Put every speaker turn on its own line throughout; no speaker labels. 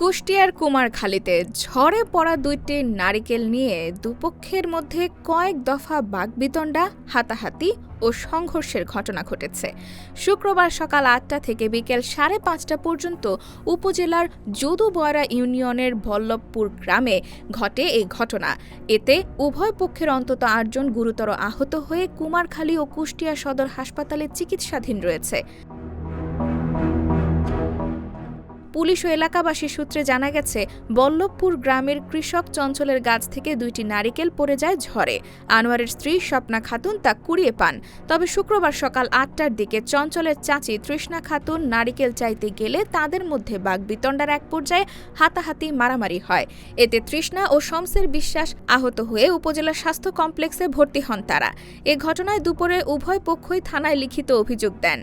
কুষ্টিয়ার কুমারখালীতে ঝড়ে পড়া দুইটি নারিকেল নিয়ে দুপক্ষের মধ্যে কয়েক দফা বাগবিতণ্ডা হাতাহাতি ও সংঘর্ষের ঘটনা ঘটেছে। শুক্রবার সকাল আটটা থেকে বিকেল সাড়ে পাঁচটা পর্যন্ত উপজেলার যদুবয়রা ইউনিয়নের বল্লভপুর গ্রামে ঘটে এই ঘটনা। এতে উভয় পক্ষের অন্তত আটজন গুরুতর আহত হয়ে কুমারখালী ও কুষ্টিয়া সদর হাসপাতালে চিকিৎসাধীন রয়েছে। পুলিশ ও এলাকাবাসী সূত্রে জানা গেছে, বল্লভপুর গ্রামের কৃষক চঞ্চলের গাছ থেকে দুইটি নারিকেল পড়ে যায় ঝড়ে। আনোয়ারের স্ত্রী স্বপ্না খাতুন তা কুড়িয়ে পান। তবে শুক্রবার সকাল আটটার দিকে চঞ্চলের চাচি তৃষ্ণা খাতুন নারিকেল চাইতে গেলে তাদের মধ্যে বাগবিতণ্ডার এক পর্যায়ে হাতাহাতি মারামারি হয়। এতে তৃষ্ণা ও শমসের বিশ্বাস আহত হয়ে উপজেলা স্বাস্থ্য কমপ্লেক্সে ভর্তি হন তারা। এ ঘটনায় দুপুরে উভয় পক্ষই থানায় লিখিত অভিযোগ দেন।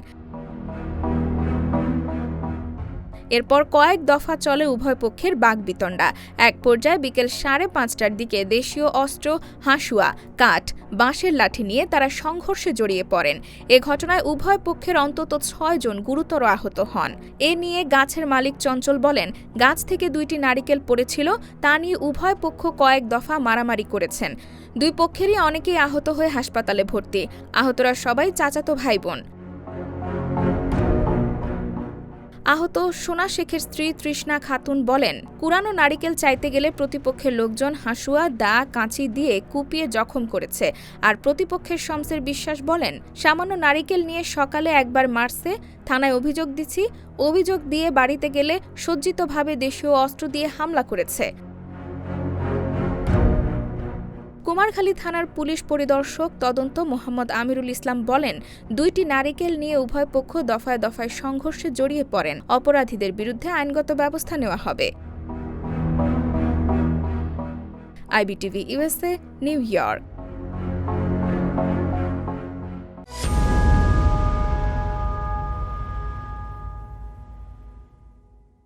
এরপর কয়েক দফা চলে উভয় পক্ষের বাগবিতণ্ডা এক পর্যায়ে বিকেল সাড়ে পাঁচটার দিকে দেশীয় অস্ত্র, হাঁসুয়া, কাঠ, বাঁশের লাঠি নিয়ে তারা সংঘর্ষে জড়িয়ে পড়েন। এ ঘটনায় উভয় পক্ষের অন্তত ছয়জন গুরুতর আহত হন। এ নিয়ে গাছের মালিক চঞ্চল বলেন, গাছ থেকে দুইটি নারিকেল পড়েছিল, তা নিয়ে উভয় পক্ষ কয়েক দফা মারামারি করেছেন। দুই পক্ষেরই অনেকেই আহত হয়ে হাসপাতালে ভর্তি। আহতরা সবাই চাচাতো ভাই বোন আহত সোনা শেখের স্ত্রী তৃষ্ণা খাতুন বলেন কুরানো নারিকেল চাইতে গেলে প্রতিপক্ষের লোকজন হাসুয়া, দা, কাঁচি দিয়ে কুপিয়ে জখম করেছে। আর প্রতিপক্ষের শমসের বিশ্বাস বলেন, সামান্য নারিকেল নিয়ে সকালে একবার মারছে, থানায় অভিযোগ দিচ্ছি অভিযোগ দিয়ে বাড়িতে গেলে সজ্জিতভাবে দেশীয় অস্ত্র দিয়ে হামলা করেছে। কুমারখালী থানার পুলিশ পরিদর্শক তদন্ত মোহাম্মদ আমিরুল ইসলাম বলেন, দুইটি নারিকেল নিয়ে উভয় পক্ষ দফায় দফায় সংঘর্ষে জড়িয়ে পড়েন। অপরাধীদের বিরুদ্ধে আইনগত ব্যবস্থা নেওয়া হবে। IBTV USA New York.